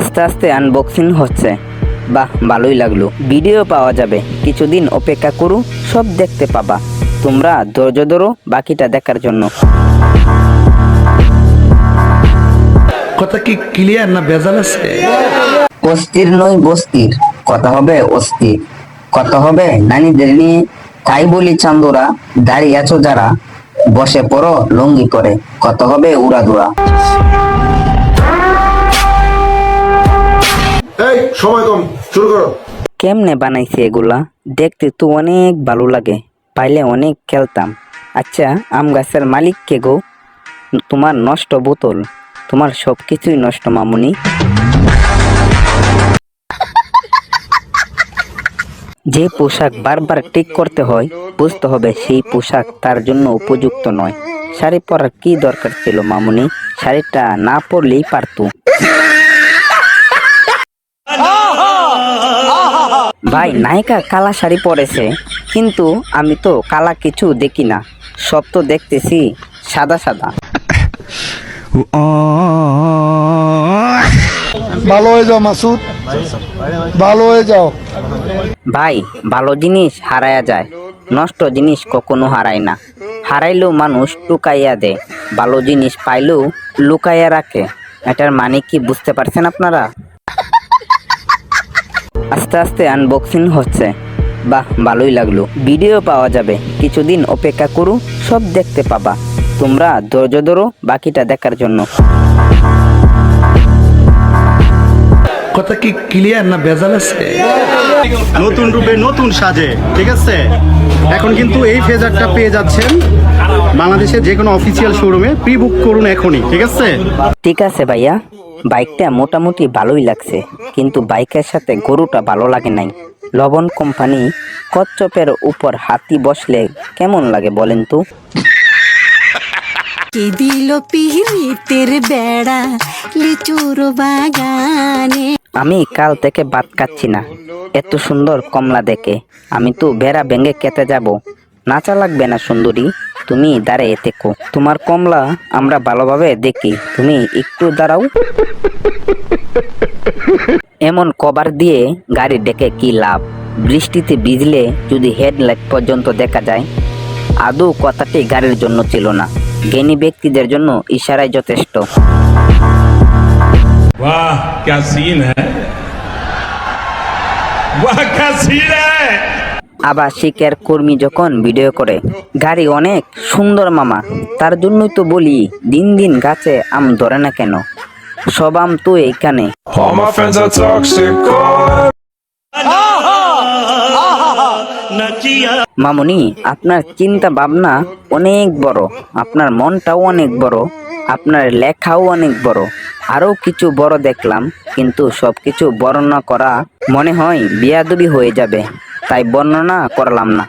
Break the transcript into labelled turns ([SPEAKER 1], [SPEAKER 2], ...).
[SPEAKER 1] আস্তে আস্তে আনবক্সিং হচ্ছে। বাহ ভালোই লাগল। ভিডিও পাওয়া যাবে। কিছুদিন অপেক্ষা করু সব দেখতে পাবা। তোমরা ধৈর্য ধরো বাকিটা দেখার জন্য।
[SPEAKER 2] কথা কি ক্লিয়ার না ভেজাল আছে?
[SPEAKER 1] অস্থির নয় বস্তির কথা হবে অস্থির। কথা হবে নারীদের নিয়ে তাই বলি চান্দোরা দাঁড়িয়ে আছো যারা বসে পড়ো লঙ্গি করে। কত হবে উড়াদুরা
[SPEAKER 3] এই, সময় কম, শুরু করো।
[SPEAKER 1] কেমনে বানাইছে এগুলা? দেখতে তো অনেক ভালো লাগে, পাইলে অনেক খেলতাম। আচ্ছা আম গাছের মালিক কে গো? তোমার নষ্ট বোতল, তোমার সব কিছুই নষ্ট মামুনি। যে পোশাক বারবার ঠিক করতে হয়, বুঝতে হবে সেই পোশাক তার জন্য উপযুক্ত নয়। শাড়ি পরার কি দরকার ছিল মামুনি? শাড়িটা না পরলেই পারতো। ভাই নায়িকা কালা শাড়ি পরেছে কিন্তু আমি তো কালা কিছু দেখি না। সব তো দেখতেছি সাদা সাদা।
[SPEAKER 4] ভালো হয়ে যাও মাসুদ। ভালো হয়ে যাও।
[SPEAKER 1] ভাই ভালো জিনিস হারায়া যায়। নষ্ট জিনিস কখনো হারায় না। হারাইলেও মানুষ লুকাইয়া দেয়। ভালো জিনিস পাইলেও লুকাইয়া রাখে। এটার মানে কি বুঝতে পারছেন আপনারা? আস্তে আস্তে আনবক্সিং হচ্ছে। বাহ ভালোই লাগল। ভিডিও পাওয়া যাবে। কিছুদিন অপেক্ষা করু সব দেখতে পাবা। তোমরা ধৈর্য ধরো বাকিটা দেখার জন্য।
[SPEAKER 2] কথা কি ক্লিয়ার না ভেজাল আছে?
[SPEAKER 5] নতুন রূপে নতুন সাজে ঠিক আছে? এখন কিন্তু এই ফেজারটা পেয়ে যাচ্ছেন বাংলাদেশের যে কোনো অফিসিয়াল শোরুমে প্রি বুক করুন এখনই ঠিক আছে?
[SPEAKER 1] ঠিক আছে ভাইয়া। বাইকটা মোটামুটি ভালোই লাগছে কিন্তু বাইকের সাথে গরুটা ভালো লাগে নাই। লবণ কোম্পানি কচ্চপের উপর হাতি বসলে কেমন লাগে বলেন তো?
[SPEAKER 6] কে দিল পিহিতের বেড়া লিচুর বাগানে?
[SPEAKER 1] আমি কাল থেকে বাদ কাচ্ছি না এত সুন্দর কমলা দেখে। আমি তো বেড়া ভেঙে কেটে যাব। নাচা লাগবে না সুন্দরী? তুমি দাঁড়িয়ে থেকো তোমার কমলা আমরা ভালোভাবে দেখি তুমি একটু দাঁড়াও এমন কভার দিয়ে গাড়ি ডেকে কি লাভ বৃষ্টিতে ভিজলে যদি হেডলাইট পর্যন্ত দেখা যায় আদৌ কথাটি গাড়ির জন্য ছিল না জ্ঞানী ব্যক্তিদের জন্য ইশারায় যথেষ্ট
[SPEAKER 7] वाह क्या सीन है वाह क्या सीन है
[SPEAKER 1] আবার শিকের কর্মী যখন ভিডিও করে গাড়ি অনেক সুন্দর মামা তার জন্যই তো বলি দিন দিন গাছে আম ধরে না কেন সব আম তো এইখানে.
[SPEAKER 7] Oh.
[SPEAKER 1] মামুনি আপনার চিন্তা ভাবনা অনেক বড় আপনার মনটাও অনেক বড় আপনার লেখাও অনেক বড় আরও কিছু বড় দেখলাম কিন্তু সবকিছু বর্ণনা করা মনে হয় বিয়াদবি হয়ে যাবে তাই বর্ণনা করলাম না।